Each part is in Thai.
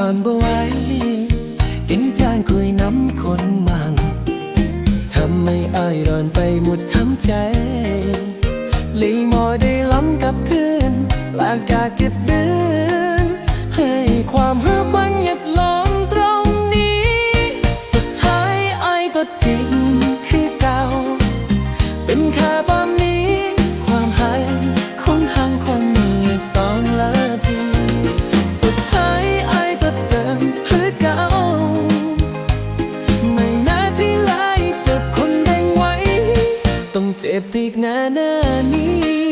านบ่ไหวเห็นจานคุยน้ำคนมั่งทำไมอายร้อนไปหมดทั้งใจลีมอได้ล้ำกับเพื่อนลากกาเก็บเดือนให้ความรู้กว้างหยับล้อมตรงนี้ สุดท้ายอายก็จริงคือเก่า เป็นแค่บอนนี้ ต้องเจ็บอีกนานหน้านี้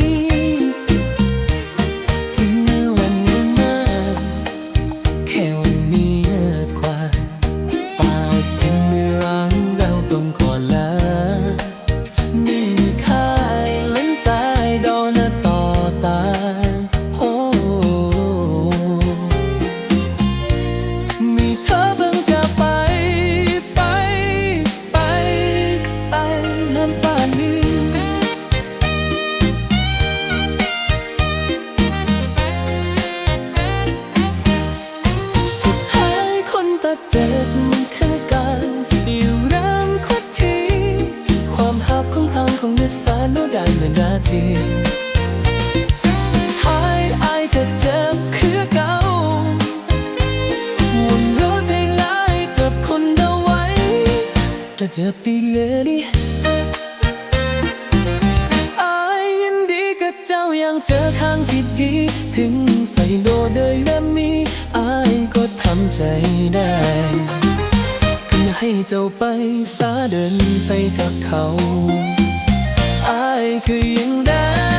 เจ็บมันคือการอยู่เริ่มคุดทีความหับของเราคงนึกสารโนได้เหมือนาทีสุดท้ายไอายก็เจ็บคือเก่าวนรถให้ไล่จับคนเดาไว้ถ้าเจ็บอีกเลยไอายยินดีกับเจ้ายังเจอข้างที่ดีถึงใส่โดเดย ได้ก็ให้เจ้าไปสาเดินไปกับเขา อายคือยังได้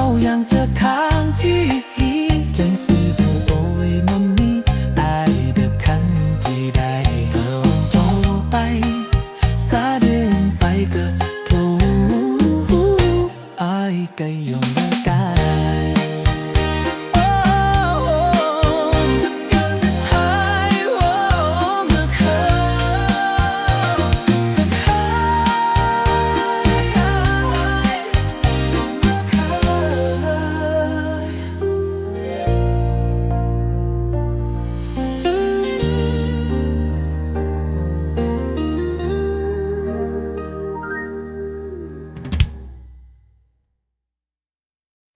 เราอย่างเจะค้างที่หีจังสีผู้โอยมันนี้ตายเดือดคันที่ได้เราโตไป สาเดินไปก็ถูกอายก็ยอม